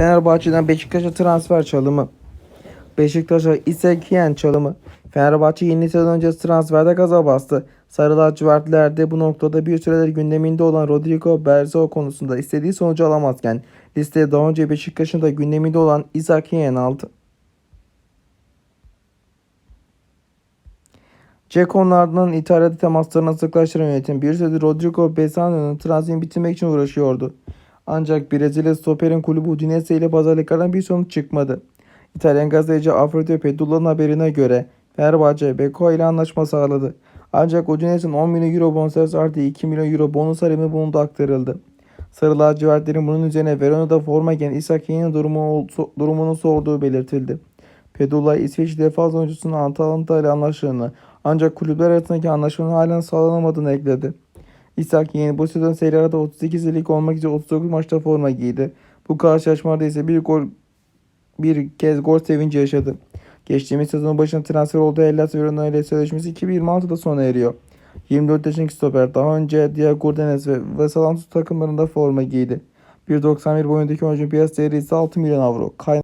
Fenerbahçe'den Beşiktaş'a transfer çalımı. Beşiktaş'a İsek çalımı. Fenerbahçe yeni sezon öncesi transferde gaza bastı. Sarı lacivertliler bu noktada bir süredir gündeminde olan Rodrigo Berzo konusunda istediği sonucu alamazken listeye daha önce Beşiktaş'ın da gündeminde olan Isaac Yen aldı. Ceko'nun ardından İtalya'da temaslarını sıklaştıran yönetim bir süredir Rodrigo Besano'nun transferini bitirmek için uğraşıyordu. Ancak Brezilya stoperin kulübü Udinese ile pazarlıklardan bir sonuç çıkmadı. İtalyan gazeteci Alfredo Pedulla'nın haberine göre Fenerbahçe Beko ile anlaşma sağladı. Ancak Udinese'nin 10 milyon euro bonservis artı 2 milyon euro bonus haremi bulundu aktarıldı. Sarı lacivertlerin bunun üzerine Verona'da forma giyen Isak Yen'in durumu, durumunu sorduğu belirtildi. Pedulla İsveç defans oyuncusunun Atalanta ile anlaştığını ancak kulüpler arasındaki anlaşmanın halen sağlanamadığını ekledi. İshak yeni bu sezon Serie A'da 38 lig olmak üzere 39 maçta forma giydi. Bu karşılaşmada ise bir gol bir kez gol sevinci yaşadı. Geçtiğimiz sezonun başında transfer olduğu Hellas Verona ile sözleşmesi 2026'da sona eriyor. 24 yaşındaki stoper daha önce Diego Denez ve Vasalantus takımlarında forma giydi. 1.91 boyundaki oyuncunun piyasa değeri ise 6 milyon avro. Kay-